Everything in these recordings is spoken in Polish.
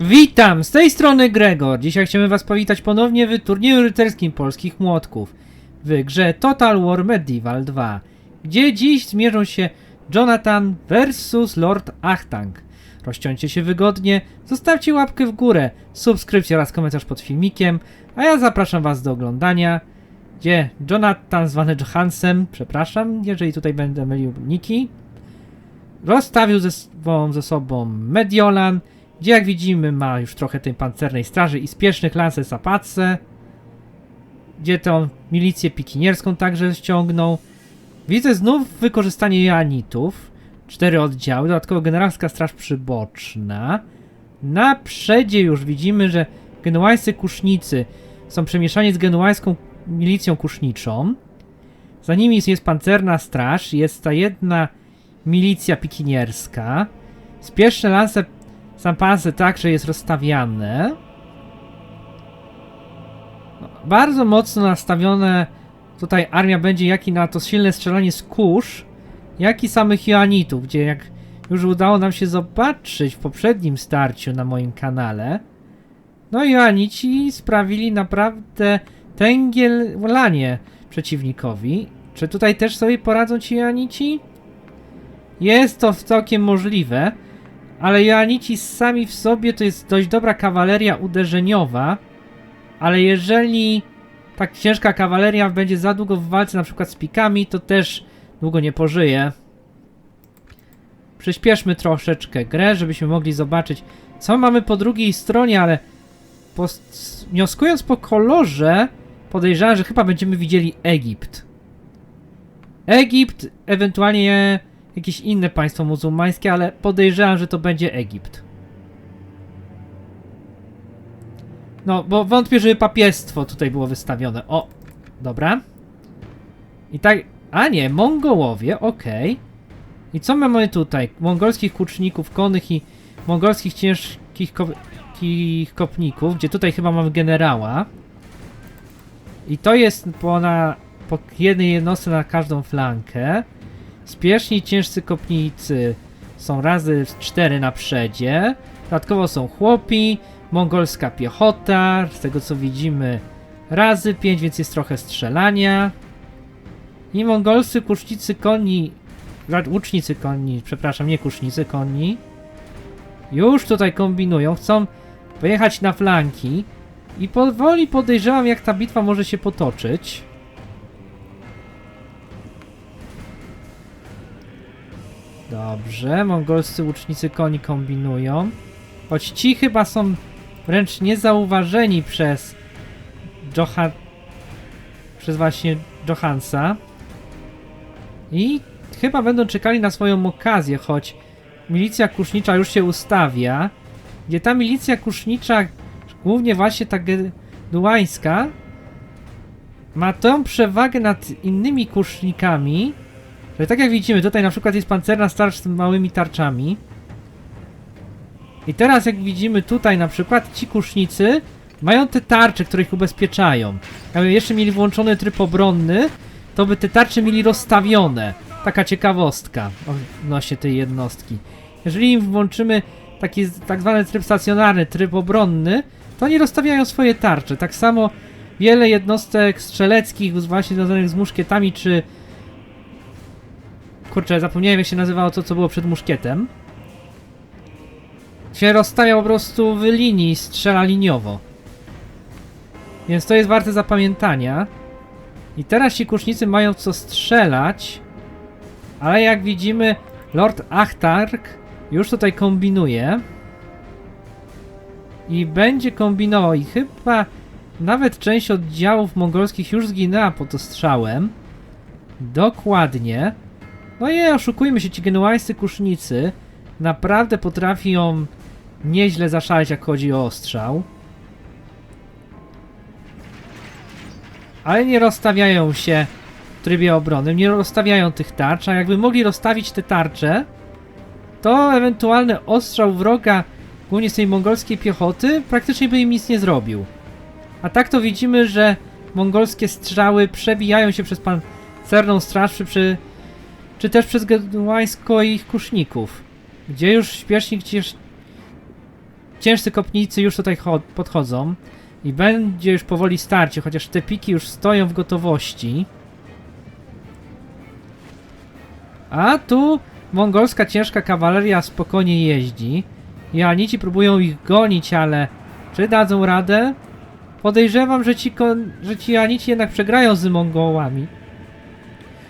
Witam, z tej strony Gregor. Dzisiaj chcemy was powitać ponownie w turnieju rycerskim polskich młotków w grze Total War Medieval 2, gdzie dziś zmierzą się Jonathan versus Lord Achtang. Rozciąćcie się wygodnie, zostawcie łapkę w górę, subskrypcję oraz komentarz pod filmikiem, a ja zapraszam was do oglądania, gdzie Jonathan zwany Johansem, przepraszam, jeżeli tutaj będę mylił niki, rozstawił ze sobą, ze sobą Mediolan, gdzie jak widzimy ma już trochę tej pancernej straży i spiesznych lances apace, gdzie tą milicję pikinierską także ściągnął. Widzę znów wykorzystanie Joanitów, cztery oddziały, dodatkowo generalska straż przyboczna. Na przedzie już widzimy, że genuańscy kusznicy są przemieszani z genuańską milicją kuszniczą. Za nimi jest pancerna straż, jest ta jedna milicja pikinierska. Spieszne lance Sampasy także jest rozstawiane. No, bardzo mocno nastawione tutaj armia będzie jak i na to silne strzelanie z kurz, jak i samych Joanitów, gdzie jak już udało nam się zobaczyć w poprzednim starciu na moim kanale, no Joanici sprawili naprawdę tęgiel lanie przeciwnikowi. Czy tutaj też sobie poradzą ci Joanici? Jest to całkiem możliwe. Ale Joanici sami w sobie to jest dość dobra kawaleria uderzeniowa, ale jeżeli tak ciężka kawaleria będzie za długo w walce na przykład z pikami, to też długo nie pożyje. Przyspieszmy troszeczkę grę, żebyśmy mogli zobaczyć, co mamy po drugiej stronie, ale pos- wnioskując po kolorze, podejrzewam, że chyba będziemy widzieli Egipt. Egipt, ewentualnie jakieś inne państwo muzułmańskie, ale podejrzewam, że to będzie Egipt. No, bo wątpię, żeby papiestwo tutaj było wystawione. O, dobra. I tak, a nie, Mongołowie, okej. I co my mamy tutaj? Mongolskich kuczników konnych i mongolskich ciężkich ko kopników, gdzie tutaj chyba mamy generała. I to jest po, na, po jednej jednostce na każdą flankę. Spieszni ciężcy kopnicy są razy 4 na przedzie. Dodatkowo są chłopi, mongolska piechota, z tego co widzimy razy 5, więc jest trochę strzelania. I mongolscy kusznicy koni, łucznicy koni, przepraszam, nie kusznicy koni. Już tutaj kombinują, chcą pojechać na flanki i powoli podejrzewam jak ta bitwa może się potoczyć. Dobrze, mongolscy łucznicy koni kombinują. Choć ci chyba są wręcz niezauważeni przez Johan... przez właśnie Johansa. I chyba będą czekali na swoją okazję, choć milicja kusznicza już się ustawia. Gdzie ta milicja kusznicza, głównie właśnie ta geduańska, ma tą przewagę nad innymi kusznikami, że tak jak widzimy, tutaj na przykład jest pancerna straż z małymi tarczami. I teraz jak widzimy tutaj na przykład ci kusznicy mają te tarcze, które ich ubezpieczają. Jakby jeszcze mieli włączony tryb obronny, to by te tarcze mieli rozstawione. Taka ciekawostka odnośnie tej jednostki. Jeżeli im włączymy taki tak zwany tryb stacjonarny, tryb obronny, to oni rozstawiają swoje tarcze. Tak samo wiele jednostek strzeleckich, właśnie związanych z muszkietami czy Kurczę, zapomniałem jak się nazywało to, co było przed muszkietem. Się rozstawia po prostu w linii, strzela liniowo. Więc to jest warte zapamiętania. I teraz ci kusznicy mają co strzelać. Ale jak widzimy, Lord Achtark już tutaj kombinuje. I będzie kombinował. I chyba nawet część oddziałów mongolskich już zginęła pod ostrzałem. Dokładnie. No i oszukujmy się, ci genuańscy kusznicy naprawdę potrafią nieźle zaszaleć, jak chodzi o ostrzał. Ale nie rozstawiają się w trybie obronnym, nie rozstawiają tych tarcz, a jakby mogli rozstawić te tarcze, to ewentualny ostrzał wroga, głównie z tej mongolskiej piechoty, praktycznie by im nic nie zrobił. A tak to widzimy, że mongolskie strzały przebijają się przez pancerną straż przy, przy czy też przez geduańsko ich kuszników, gdzie już śpiesznik gdzieś ciężcy kopnicy już tutaj cho- podchodzą i będzie już powoli starcie, chociaż te piki już stoją w gotowości. A tu mongolska ciężka kawaleria spokojnie jeździ. Joanici próbują ich gonić, ale czy dadzą radę? Podejrzewam, że ci, kon- że ci Joanici jednak przegrają z Mongołami.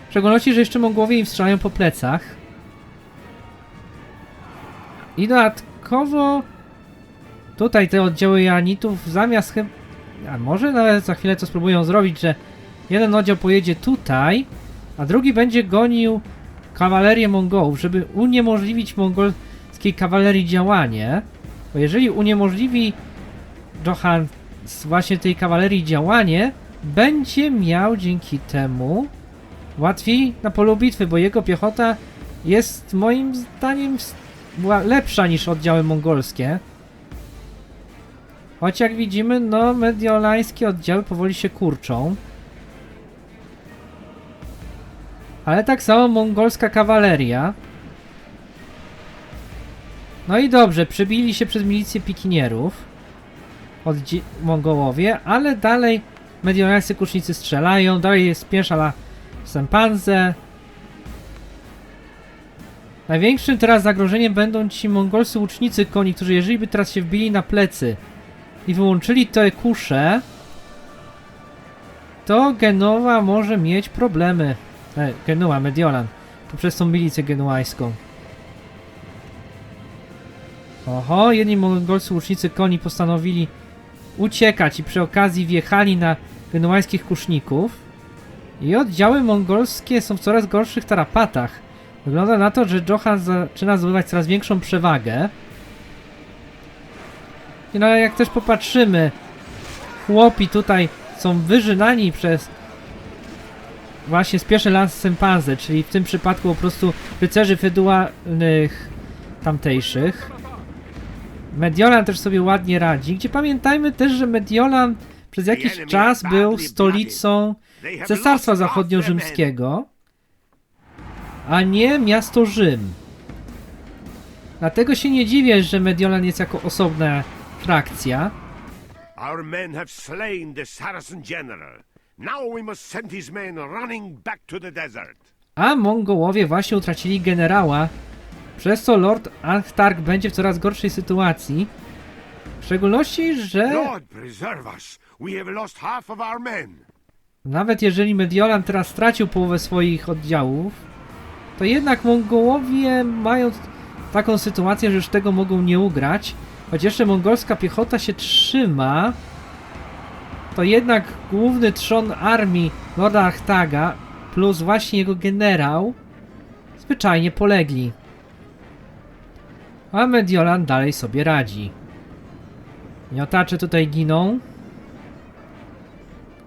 W szczególności, że jeszcze Mongołowie im strzelają po plecach. I dodatkowo tutaj te oddziały Joanitów zamiast chyba... A może nawet za chwilę to spróbują zrobić, że jeden oddział pojedzie tutaj, a drugi będzie gonił kawalerię Mongołów, żeby uniemożliwić mongolskiej kawalerii działanie. Bo jeżeli uniemożliwi Johan właśnie tej kawalerii działanie, będzie miał dzięki temu łatwiej na polu bitwy, bo jego piechota jest moim zdaniem była lepsza niż oddziały mongolskie. Choć jak widzimy, no mediolańskie oddziały powoli się kurczą. Ale tak samo mongolska kawaleria. No i dobrze, przebili się przez milicję pikinierów. Mongołowie, ale dalej mediolańscy kucznicy strzelają, dalej jest piesza la Sempanze. Największym teraz zagrożeniem będą ci mongolscy łucznicy koni, którzy jeżeli by teraz się wbili na plecy i wyłączyli te kusze, to Genoa może mieć problemy. E, Genua, Mediolan. Poprzez tą milicję genuajską. Oho, jedni mongolscy łucznicy koni postanowili uciekać i przy okazji wjechali na genuajskich kuszników. I oddziały mongolskie są w coraz gorszych tarapatach. Wygląda na to, że Johan zaczyna zdobywać coraz większą przewagę. I no ale jak też popatrzymy, chłopi tutaj są wyżynani przez właśnie spieszy lans sempanze, czyli w tym przypadku po prostu rycerzy feudalnych tamtejszych. Mediolan też sobie ładnie radzi, gdzie pamiętajmy też, że Mediolan przez jakiś czas był stolicą Cesarstwa Zachodnio-Rzymskiego, a nie miasto Rzym. Dlatego się nie dziwię, że Mediolan jest jako osobna frakcja. Our men have slain the Saracen general. Now we must send his men running back to the desert. A Mongołowie właśnie utracili generała, przez co Lord Anchtarg będzie w coraz gorszej sytuacji. W szczególności, że Lord preserve us. We have lost half of our men. Nawet jeżeli Mediolan teraz stracił połowę swoich oddziałów, to jednak Mongołowie mają taką sytuację, że już tego mogą nie ugrać. Choć jeszcze mongolska piechota się trzyma, to jednak główny trzon armii Lorda Achtaga plus właśnie jego generał zwyczajnie polegli. A Mediolan dalej sobie radzi. Miotacze tutaj giną.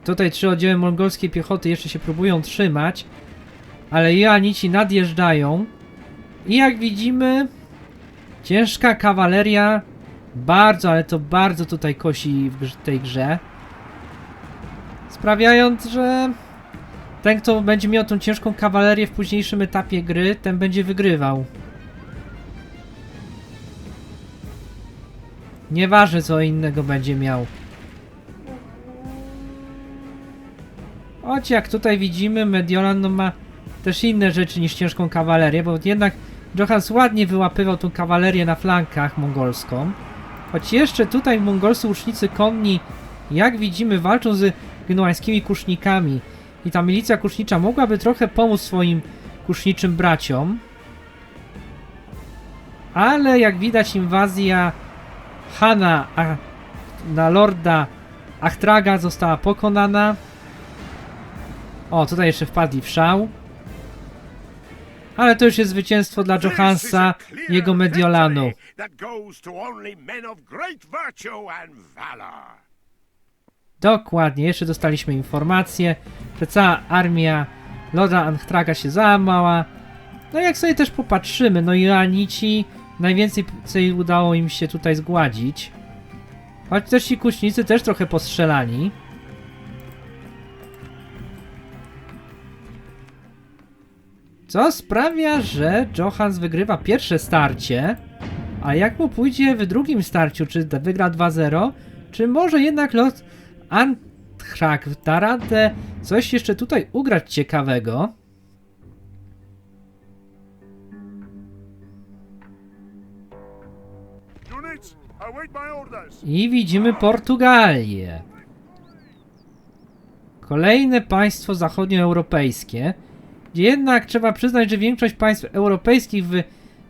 Tutaj trzy oddziały mongolskiej piechoty jeszcze się próbują trzymać, ale Joanici nadjeżdżają. I jak widzimy, ciężka kawaleria bardzo, ale to bardzo tutaj kosi w tej grze. Sprawiając, że ten, kto będzie miał tą ciężką kawalerię w późniejszym etapie gry, ten będzie wygrywał. Nieważne co innego będzie miał. Jak tutaj widzimy, Mediolan no ma też inne rzeczy niż ciężką kawalerię, bo jednak Johans ładnie wyłapywał tą kawalerię na flankach mongolską. Choć jeszcze tutaj mongolscy łucznicy konni, jak widzimy, walczą z gnuańskimi kusznikami. I ta milicja kusznicza mogłaby trochę pomóc swoim kuszniczym braciom. Ale jak widać inwazja Hana na lorda Achtraga została pokonana. O, tutaj jeszcze wpadli w szał. Ale to już jest zwycięstwo dla Johansa, jego Mediolanu. Dokładnie, jeszcze dostaliśmy informację, że cała armia Lorda Anchtraga się załamała. No jak sobie też popatrzymy, no Joanici najwięcej udało im się tutaj zgładzić. Choć też ci kucznicy też trochę postrzelani. Co sprawia, że Johans wygrywa pierwsze starcie. A jak mu pójdzie w drugim starciu, czy wygra 2-0, czy może jednak los Anthrak da radę coś jeszcze tutaj ugrać ciekawego? I widzimy Portugalię. Kolejne państwo zachodnioeuropejskie, jednak trzeba przyznać, że większość państw europejskich w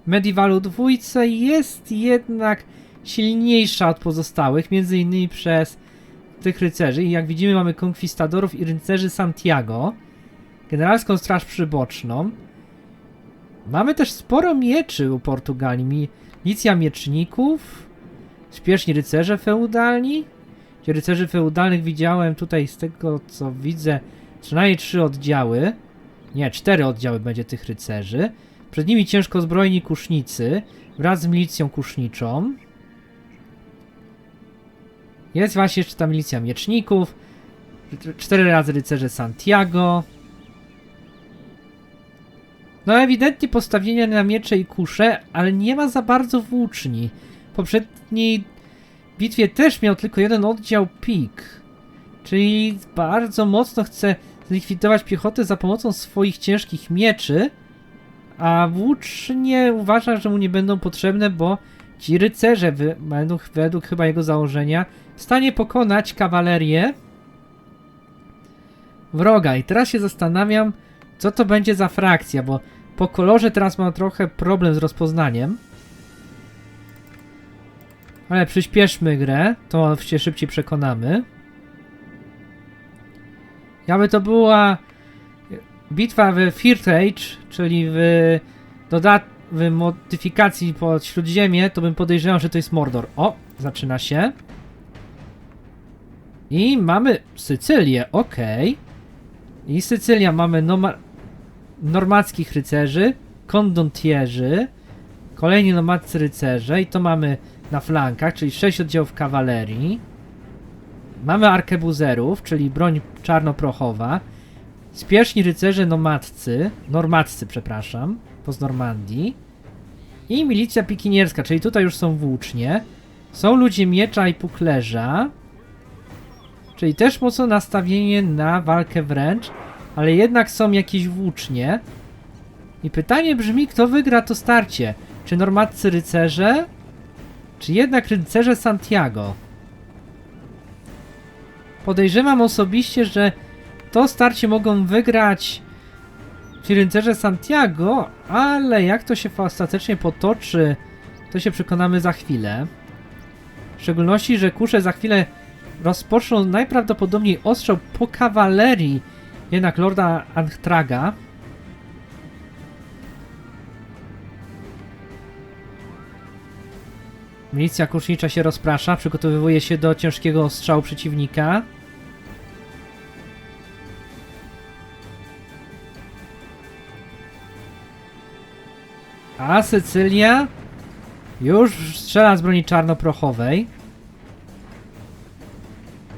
Medievalu dwójce jest jednak silniejsza od pozostałych, między innymi przez tych rycerzy. I jak widzimy mamy konkwistadorów i rycerzy Santiago, generalską straż przyboczną. Mamy też sporo mieczy u Portugalii, milicja mieczników, Śpieszni rycerze feudalni. Gdzie rycerzy feudalnych widziałem tutaj z tego co widzę przynajmniej trzy oddziały. Nie, cztery oddziały będzie tych rycerzy. Przed nimi ciężko zbrojni kusznicy wraz z milicją kuszniczą. Jest właśnie jeszcze ta milicja mieczników. Cz- Cztery razy rycerze Santiago. No ewidentnie postawienie na miecze i kusze, ale nie ma za bardzo włóczni. W poprzedniej bitwie też miał tylko jeden oddział pik. Czyli bardzo mocno chce zlikwidować piechotę za pomocą swoich ciężkich mieczy, a włócznie uważa, że mu nie będą potrzebne, bo ci rycerze ch- według chyba jego założenia w stanie pokonać kawalerię wroga. I teraz się zastanawiam, co to będzie za frakcja, bo po kolorze teraz mam trochę problem z rozpoznaniem. Ale przyspieszmy grę, to się szybciej przekonamy. Jakby to była bitwa w First czyli w, dodat w modyfikacji pod Śródziemie, to bym podejrzewał, że to jest Mordor. O, zaczyna się. I mamy Sycylię, ok. I Sycylia mamy normackich rycerzy, kondontierzy, kolejni nomadzcy rycerze i to mamy na flankach, czyli 6 oddziałów kawalerii. Mamy arkebuzerów, czyli broń czarnoprochowa. Spieszni rycerze nomadcy, normaccy, przepraszam, po z Normandii. I milicja pikinierska, czyli tutaj już są włócznie. Są ludzie miecza i puklerza. Czyli też mocno nastawienie na walkę wręcz, ale jednak są jakieś włócznie. I pytanie brzmi, kto wygra to starcie? Czy normadcy rycerze, czy jednak rycerze Santiago? Podejrzewam osobiście, że to starcie mogą wygrać ci rycerze Santiago, ale jak to się ostatecznie potoczy, to się przekonamy za chwilę. W szczególności, że kusze za chwilę rozpoczną najprawdopodobniej ostrzał po kawalerii jednak Lorda Anchtraga. Milicja kusznicza się rozprasza, przygotowywuje się do ciężkiego ostrzału przeciwnika. A Sycylia już strzela z broni czarnoprochowej.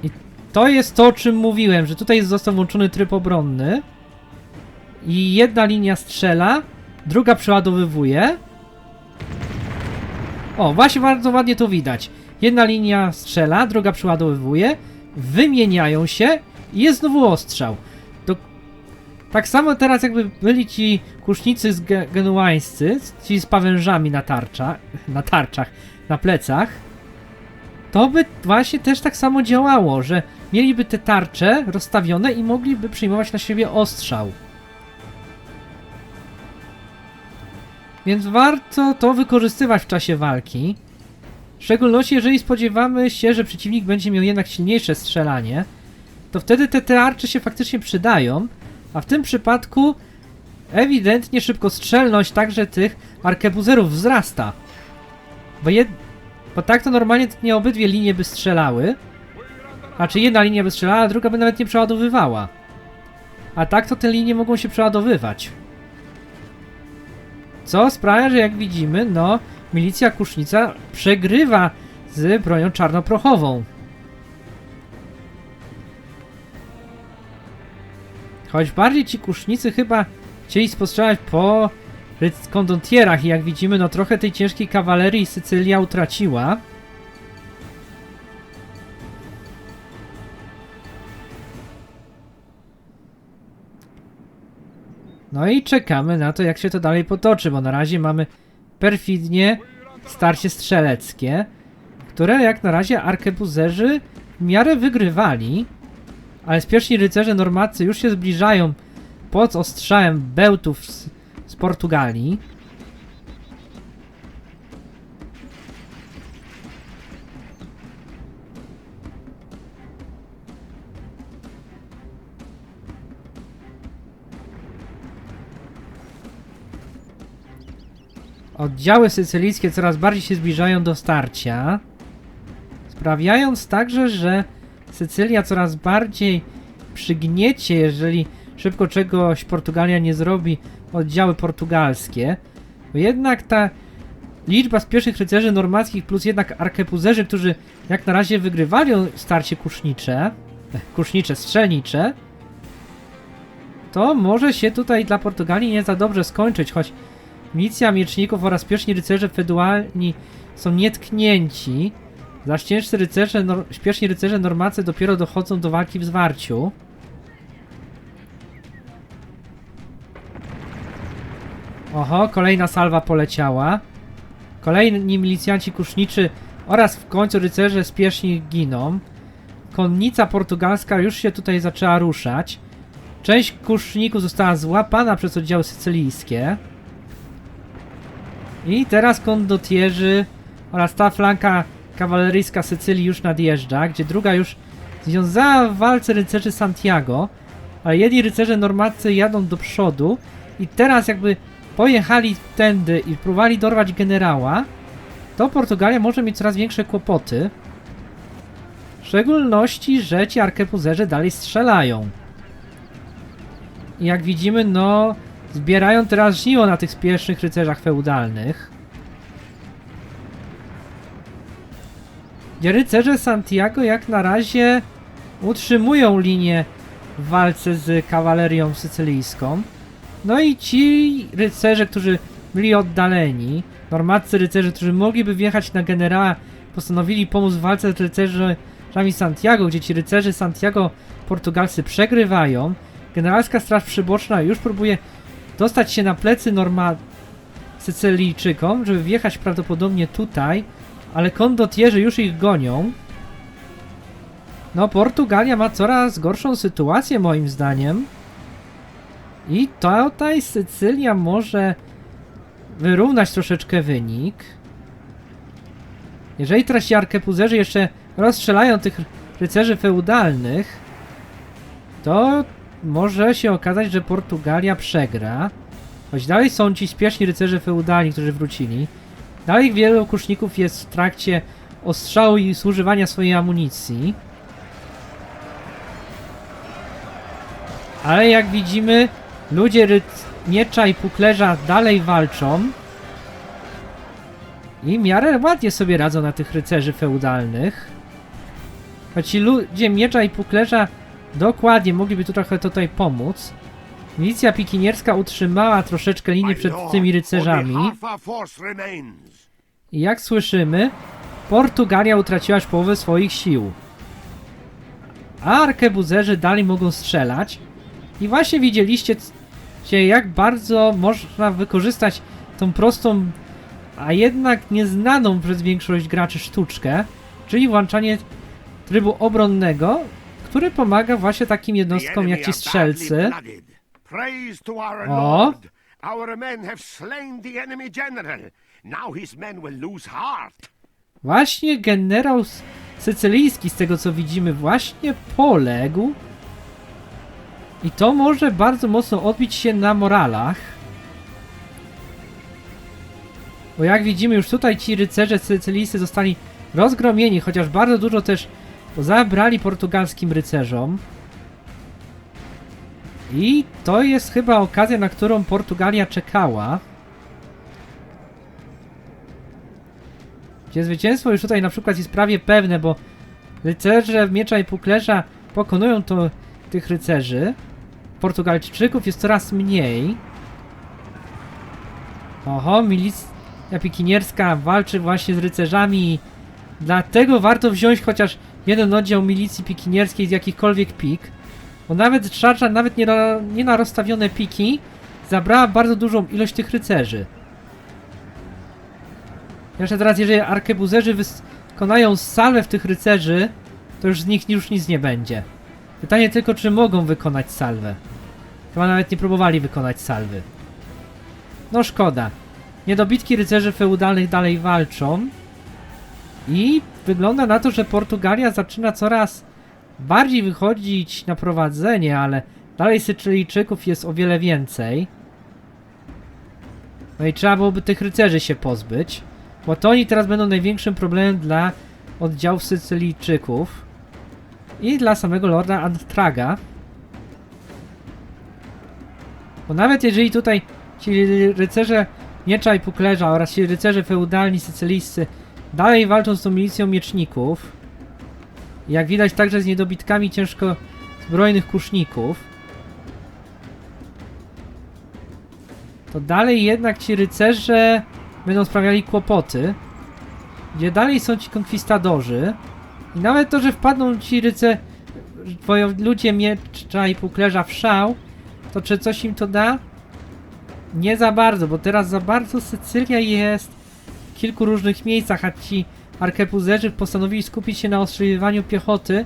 I to jest to, o czym mówiłem, że tutaj został włączony tryb obronny. I jedna linia strzela, druga przeładowywuje. O, właśnie bardzo ładnie to widać. Jedna linia strzela, druga przeładowywuje, wymieniają się i jest znowu ostrzał. To... Tak samo teraz jakby byli ci kusznicy z ge genuańscy, ci z pawężami na tarcza, na tarczach, na plecach, to by właśnie też tak samo działało, że mieliby te tarcze rozstawione i mogliby przyjmować na siebie ostrzał. Więc warto to wykorzystywać w czasie walki. W szczególności jeżeli spodziewamy się, że przeciwnik będzie miał jednak silniejsze strzelanie, to wtedy te tarcze się faktycznie przydają, a w tym przypadku ewidentnie szybkostrzelność także tych arkebuzerów wzrasta. Bo, jed... Bo tak to normalnie nie obydwie linie by strzelały, a czy jedna linia by strzelała, a druga by nawet nie przeładowywała. A tak to te linie mogą się przeładowywać. Co sprawia, że jak widzimy, no, milicja kusznica przegrywa z bronią czarnoprochową. Choć bardziej ci kusznicy chyba chcieli spostrzelać po kondontierach i jak widzimy, no trochę tej ciężkiej kawalerii Sycylia utraciła. No i czekamy na to, jak się to dalej potoczy, bo na razie mamy perfidnie starcie strzeleckie, które jak na razie arkebuzerzy w miarę wygrywali, ale spieszni rycerze normacy już się zbliżają pod ostrzałem bełtów z, z Portugalii. Oddziały sycylijskie coraz bardziej się zbliżają do starcia, sprawiając także, że Sycylia coraz bardziej przygniecie, jeżeli szybko czegoś Portugalia nie zrobi, oddziały portugalskie. Bo jednak ta liczba spiesznych rycerzy normackich plus jednak arkebuzerzy, którzy jak na razie wygrywali starcie kusznicze, eh, kusznicze, strzelnicze, to może się tutaj dla Portugalii nie za dobrze skończyć, choć milicja mieczników oraz spieszni rycerze feudalni są nietknięci, zaś ciężcy rycerze, śpieszni rycerze normacy dopiero dochodzą do walki w zwarciu. Oho, kolejna salwa poleciała. Kolejni milicjanci kuszniczy oraz w końcu rycerze spieszni giną. Konnica portugalska już się tutaj zaczęła ruszać. Część kuszników została złapana przez oddziały sycylijskie. I teraz kondotierzy oraz ta flanka kawaleryjska Sycylii już nadjeżdża, gdzie druga już związała w walce rycerzy Santiago, ale jedni rycerze normacy jadą do przodu i teraz jakby pojechali tędy i próbowali dorwać generała, to Portugalia może mieć coraz większe kłopoty. W szczególności, że ci arkebuzerzy dalej strzelają. I jak widzimy, no zbierają teraz żniwo na tych spiesznych rycerzach feudalnych. Gdzie rycerze Santiago jak na razie utrzymują linię w walce z kawalerią sycylijską. No i ci rycerze, którzy byli oddaleni, normacy rycerze, którzy mogliby wjechać na generała, postanowili pomóc w walce z rycerzami Santiago, gdzie ci rycerze Santiago portugalscy przegrywają. Generalska Straż Przyboczna już próbuje dostać się na plecy norma Sycylijczykom, żeby wjechać prawdopodobnie tutaj, ale kondotierzy już ich gonią. No, Portugalia ma coraz gorszą sytuację moim zdaniem. I tutaj Sycylia może wyrównać troszeczkę wynik. Jeżeli teraz ci arkebuzerzy jeszcze rozstrzelają tych rycerzy feudalnych, to może się okazać, że Portugalia przegra. Choć dalej są ci spieszni rycerze feudalni, którzy wrócili. Dalej wielu kuszników jest w trakcie ostrzału i zużywania swojej amunicji. Ale jak widzimy, ludzie ryc miecza i puklerza dalej walczą. I miarę ładnie sobie radzą na tych rycerzy feudalnych. Choć ci ludzie miecza i puklerza dokładnie mogliby tu trochę tutaj pomóc. Milicja pikinierska utrzymała troszeczkę linię przed tymi rycerzami. I jak słyszymy, Portugalia utraciła już połowę swoich sił. A arkebuzerzy dalej mogą strzelać. I właśnie widzieliście, jak bardzo można wykorzystać tą prostą, a jednak nieznaną przez większość graczy sztuczkę, czyli włączanie trybu obronnego, który pomaga właśnie takim jednostkom jak ci strzelcy. O. Właśnie generał sycylijski, z tego co widzimy, właśnie poległ. I to może bardzo mocno odbić się na moralach. Bo jak widzimy, już tutaj ci rycerze sycylijscy zostali rozgromieni, chociaż bardzo dużo też zabrali portugalskim rycerzom. I to jest chyba okazja, na którą Portugalia czekała. Gdzie zwycięstwo już tutaj na przykład jest prawie pewne, bo rycerze miecza i puklerza pokonują to tych rycerzy. Portugalczyków jest coraz mniej. Oho, milicja pikinierska walczy właśnie z rycerzami. Dlatego warto wziąć chociaż jeden oddział milicji pikinierskiej z jakichkolwiek pik. Bo nawet szarża, nawet nie na, nie na rozstawione piki, zabrała bardzo dużą ilość tych rycerzy. Jeszcze teraz, jeżeli arkebuzerzy wykonają salwę w tych rycerzy, to już z nich już nic nie będzie. Pytanie tylko, czy mogą wykonać salwę. Chyba nawet nie próbowali wykonać salwy. No szkoda. Niedobitki rycerzy feudalnych dalej walczą. I wygląda na to, że Portugalia zaczyna coraz bardziej wychodzić na prowadzenie, ale dalej Sycylijczyków jest o wiele więcej. No i trzeba byłoby tych rycerzy się pozbyć, bo to oni teraz będą największym problemem dla oddziałów Sycylijczyków i dla samego Lorda Antraga. Bo nawet jeżeli tutaj ci rycerze miecza i puklerza oraz ci rycerze feudalni sycylijscy dalej walczą z tą milicją mieczników, jak widać także z niedobitkami ciężko zbrojnych kuszników, to dalej jednak ci rycerze będą sprawiali kłopoty, gdzie dalej są ci konkwistadorzy i nawet to, że wpadną ci ryce ludzie miecza i puklerza w szał, to czy coś im to da? Nie za bardzo, bo teraz za bardzo Sycylia jest kilku różnych miejscach, a ci arkebuzerzy postanowili skupić się na ostrzeliwaniu piechoty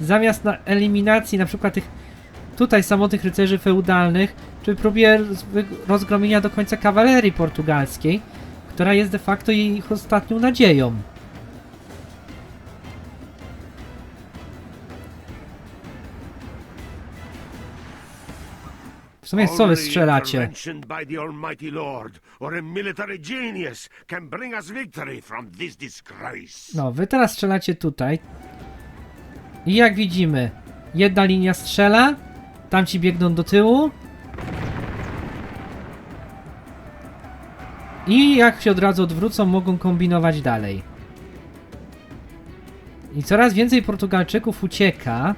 zamiast na eliminacji na przykład tych tutaj samotnych rycerzy feudalnych, czy próbie roz- rozgromienia do końca kawalerii portugalskiej, która jest de facto ich ostatnią nadzieją. Victory from this disgrace. No, wy teraz strzelacie tutaj. I jak widzimy, jedna linia strzela, tamci biegną do tyłu. I jak się od razu odwrócą, mogą kombinować dalej. I coraz więcej Portugalczyków ucieka,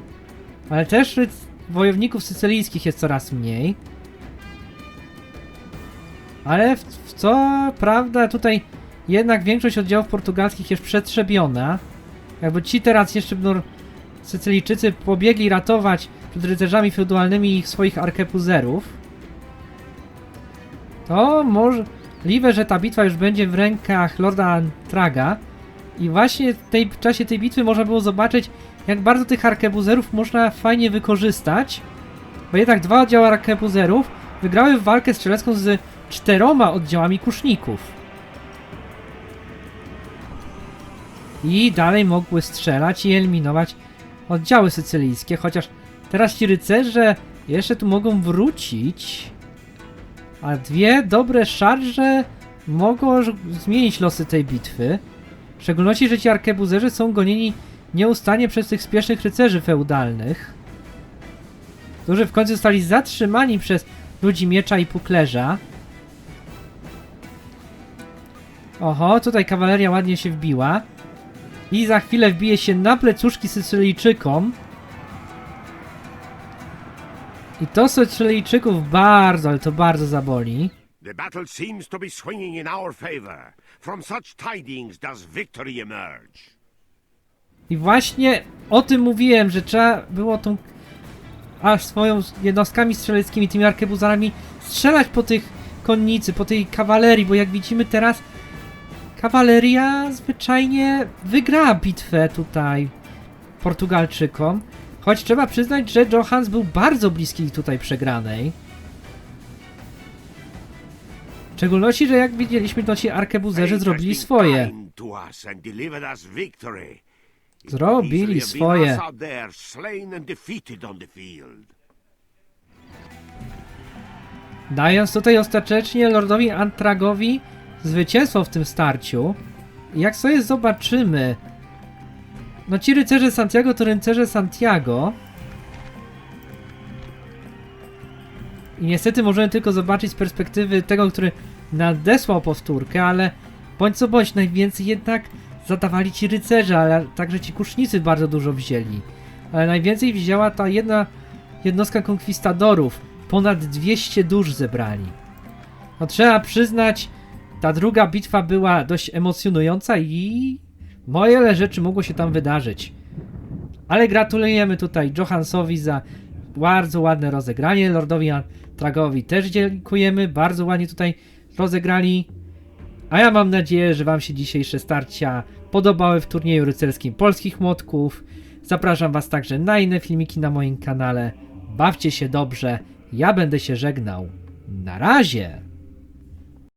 ale też wojowników sycylijskich jest coraz mniej. Ale w, w co prawda tutaj jednak większość oddziałów portugalskich jest przetrzebiona. Jakby ci teraz jeszcze będą Sycylijczycy pobiegli ratować przed rycerzami feudalnymi ich swoich arkepuzerów. To możliwe, że ta bitwa już będzie w rękach Lorda Antraga. I właśnie w, tej, w czasie tej bitwy można było zobaczyć, jak bardzo tych arkebuzerów można fajnie wykorzystać. Bo jednak dwa oddziały arkebuzerów wygrały walkę strzelecką z czteroma oddziałami kuszników. I dalej mogły strzelać i eliminować oddziały sycylijskie, chociaż teraz ci rycerze jeszcze tu mogą wrócić. A dwie dobre szarże mogą zmienić losy tej bitwy. W szczególności, że ci arkebuzerzy są gonieni nieustannie przez tych spiesznych rycerzy feudalnych, którzy w końcu zostali zatrzymani przez ludzi miecza i puklerza. Oho, tutaj kawaleria ładnie się wbiła. I za chwilę wbije się na plecuszki Sycylijczykom. I to Sycylijczyków bardzo, ale to bardzo zaboli. The battle seems to be swinging in our favor. From such tidings does victory emerge. I właśnie o tym mówiłem, że trzeba było tą aż swoją jednostkami strzeleckimi, tymi arkebuzarami strzelać po tych konnicy, po tej kawalerii, bo jak widzimy teraz kawaleria zwyczajnie wygra bitwę tutaj Portugalczykom. Choć trzeba przyznać, że Johans był bardzo bliski tutaj przegranej. W szczególności, że jak widzieliśmy, to ci arkebuzerzy zrobili swoje. Zrobili swoje. Dając tutaj ostatecznie Lordowi Antragowi zwycięstwo w tym starciu. Jak sobie zobaczymy. No ci rycerze Santiago to rycerze Santiago. I niestety możemy tylko zobaczyć z perspektywy tego, który nadesłał powtórkę, ale bądź co bądź, najwięcej jednak zadawali ci rycerze, ale także ci kusznicy bardzo dużo wzięli. Ale najwięcej wzięła ta jedna jednostka konkwistadorów. Ponad 200 dusz zebrali. No trzeba przyznać, ta druga bitwa była dość emocjonująca i moje rzeczy mogło się tam wydarzyć. Ale gratulujemy tutaj Johansowi za bardzo ładne rozegranie, Lordowi Tragowi też dziękujemy, bardzo ładnie tutaj rozegrali. A ja mam nadzieję, że Wam się dzisiejsze starcia podobały w turnieju rycerskim polskich młotków. Zapraszam Was także na inne filmiki na moim kanale. Bawcie się dobrze, ja będę się żegnał. Na razie!